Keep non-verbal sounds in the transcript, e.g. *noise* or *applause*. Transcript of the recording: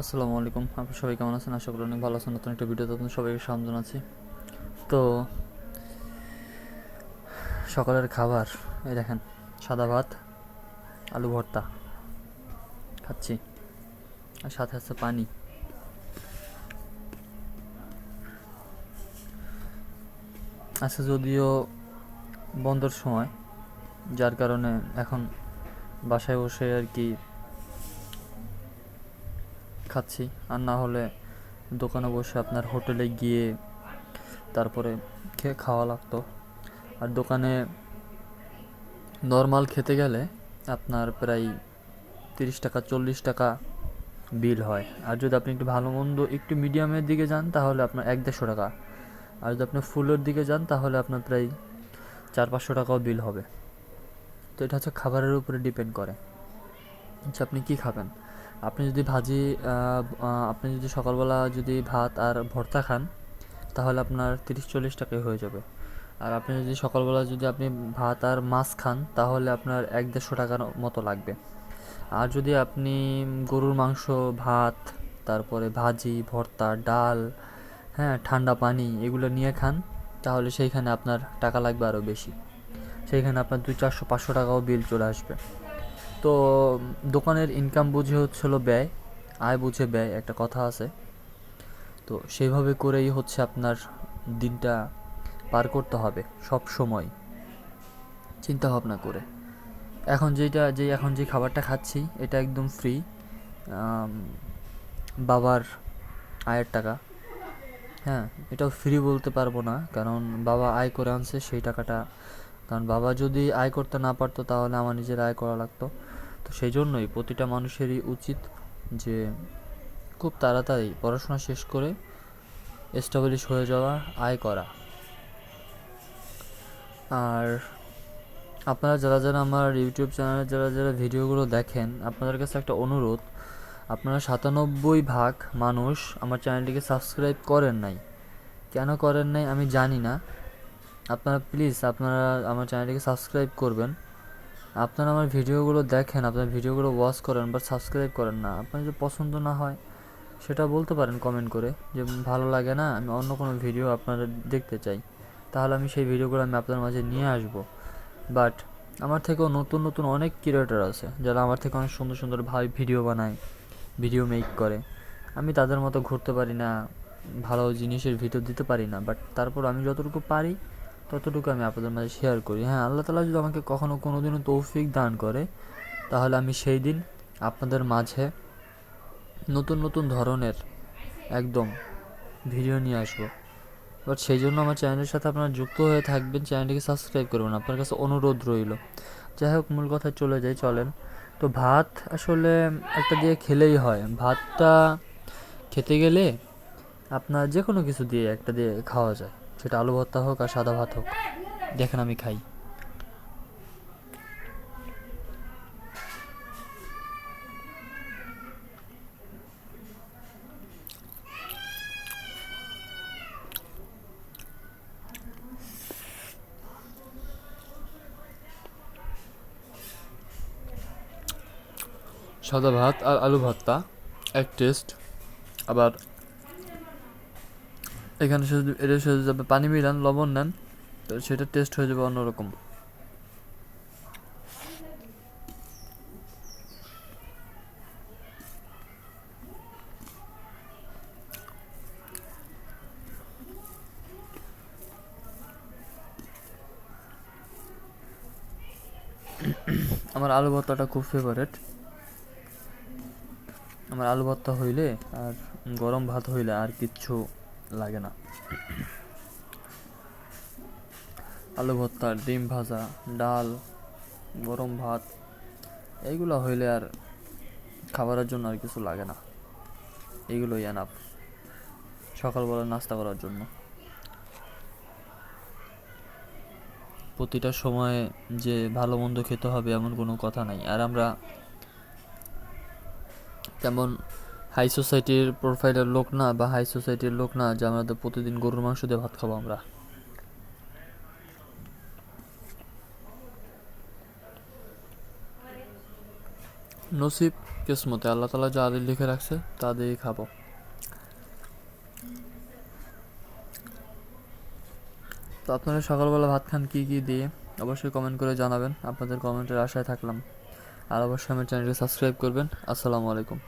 আসসালামু আলাইকুম। আপনি সবাই কেমন আছেন? আশা করি অনেক ভালো আছেন। নতুন একটা ভিডিওতে আপনাদের সবাইকে স্বাগত জানাচ্ছি তো, সকালের খাবার, এই দেখেন, সাদা ভাত, আলু ভর্তা খাচ্ছি। আর সাথে আছে পানি। আজকে যদিও বন্ধের সময়, যার কারণে এখন বাসায় বসে আর কি খাচ্ছি। আর না হলে দোকানে বসে আপনার হোটেলে গিয়ে তারপরে খেয়ে খাওয়া লাগতো। আর দোকানে নর্মাল খেতে গেলে আপনার প্রায় তিরিশ টাকা, চল্লিশ টাকা বিল হয়। আর যদি আপনি একটু ভালো মন্দ একটু মিডিয়ামের দিকে যান, তাহলে আপনার এক দেড়শো টাকা। আর যদি আপনি ফুলের দিকে যান, তাহলে আপনার প্রায় চার পাঁচশো টাকাও বিল হবে। তো এটা হচ্ছে খাবারের উপরে ডিপেন্ড করে আচ্ছা আপনি কী খাবেন। আপনি যদি ভাজি আপনি যদি সকালবেলা যদি ভাত আর ভর্তা খান, তাহলে আপনার তিরিশ চল্লিশ টাকায় হয়ে যাবে। আর আপনি যদি সকালবেলা যদি আপনি ভাত আর মাছ খান, তাহলে আপনার এক দেড়শো টাকার মতো লাগবে। আর যদি আপনি গরুর মাংস, ভাত, তারপরে ভাজি, ভর্তা, ডাল হ্যাঁ ঠান্ডা পানি এগুলো নিয়ে খান, তাহলে সেইখানে আপনার টাকা লাগবে আরও বেশি। সেইখানে আপনার দুই চারশো, পাঁচশো টাকাও বিল চলে আসবে। তো দোকানের ইনকাম বুঝে হচ্ছিল ব্যয়, আয় বুঝে ব্যয়, একটা কথা আছে। তো সেইভাবে করেই হচ্ছে আপনার দিনটা পার করতে হবে সব সময়। চিন্তা ভাবনা করে। এখন যেটা, যে এখন যে খাবারটা খাচ্ছি, এটা একদম ফ্রি বাবার আয়ের টাকা। হ্যাঁ এটাও ফ্রি বলতে পারব না, কারণ বাবা আয় করে আনছে সেই টাকাটা। কারণ বাবা যদি আয় করতে না পারতো, তাহলে আমার নিজের আয় করা লাগতো। তো সেই জন্যই প্রতিটা মানুষেরই উচিত যে খুব তাড়াতাড়ি পড়াশোনা শেষ করে এস্টাবলিশ হয়ে যাওয়া, আয় করা। আর আপনারা যারা যারা আমার ইউটিউব চ্যানেলে যারা যারা ভিডিওগুলো দেখেন, আপনাদের কাছে একটা অনুরোধ, আপনারা সাতানব্বই ভাগ মানুষ আমার চ্যানেলটিকে সাবস্ক্রাইব করেন নাই। কেন করেন নাই আমি জানি না। আপনারা প্লিজ আপনারা আমার চ্যানেলটিকে সাবস্ক্রাইব করবেন। আপনারা আমার ভিডিওগুলো দেখেন, আপনার ভিডিওগুলো ওয়াচ করেন বা সাবস্ক্রাইব করেন না। আপনার যদি পছন্দ না হয়, সেটা বলতে পারেন কমেন্ট করে যে, ভালো লাগে না, আমি অন্য কোনো ভিডিও আপনারা দেখতে চাই। তাহলে আমি সেই ভিডিওগুলো আমি আপনার মাঝে নিয়ে আসব। বাট আমার থেকেও নতুন নতুন অনেক ক্রিয়েটার আছে, যারা আমার থেকে অনেক সুন্দর সুন্দর ভাই ভিডিও বানায় ভিডিও মেক করে। আমি তাদের মতো ঘুরতে পারি না, ভালো জিনিসের ভিডিও দিতে পারি না বাট তারপর আমি যতটুকু পারি ততটুকু আমি আপনাদের মাঝে শেয়ার করি। হ্যাঁ আল্লাহ তালা যদি আমাকে কখনো কোনো দিনও তৌফিক দান করে, তাহলে আমি সেই দিন আপনাদের মাঝে নতুন নতুন ধরনের একদম ভিডিও নিয়ে আসব। বাট সেই জন্য আমার চ্যানেলের সাথে আপনারা যুক্ত হয়ে থাকবেন চ্যানেলটিকে সাবস্ক্রাইব করবেন। আপনার কাছে অনুরোধ রইল। যাই হোক, মূল কথায় চলে যাই, চলেন। তো ভাত আসলে একটা দিয়ে খেলেই হয়। ভাতটা খেতে গেলে আপনার যে কোনো কিছু দিয়ে একটা দিয়ে খাওয়া যায়। সেটা আলু ভর্তা হোক আর সাদা ভাত হোক। দেখেন আমি খাই। সাদা ভাত আর আলু ভর্তা, এক টেস্ট। আবার এখানে এটা শুধু যাবে, পানি মিলান, লবণ নেন, তো সেটা টেস্ট হয়ে যাবে অন্যরকম। *coughs* আমার আলু ভর্তাটা খুব ফেভারেট আমার আলু ভর্তা হইলে আর গরম ভাত হইলে আর কিচ্ছু লাগে না। আলু ভর্তা, ডিম ভাজা, ডাল, গরম ভাত, এইগুলো হইলে আর খাবারের জন্য আর কিছু লাগে না। এইগুলোই এনাফ সকালবেলা নাস্তা করার জন্য। প্রতিটা সময়ে যে ভালো মন্দ খেতে হবে এমন কোনো কথা নাই। আর আমরা তেমন হাই সোসাইটির প্রোফাইলের লোক না বা হাই সোসাইটির লোক না যে আমাদের প্রতিদিন গরুর মাংস দিয়ে ভাত খাব আমরা। নসিব, কিসমতে আল্লাহ তালা যা আদিল লিখে রাখছে, তা দিয়েই খাব। তো আপনারা সকালবেলা ভাত খান কী কী দিয়ে, অবশ্যই কমেন্ট করে জানাবেন, আপনাদের কমেন্টের আশায় থাকলাম। আর অবশ্যই আমার চ্যানেলটি সাবস্ক্রাইব করবেন। আসসালামু আলাইকুম।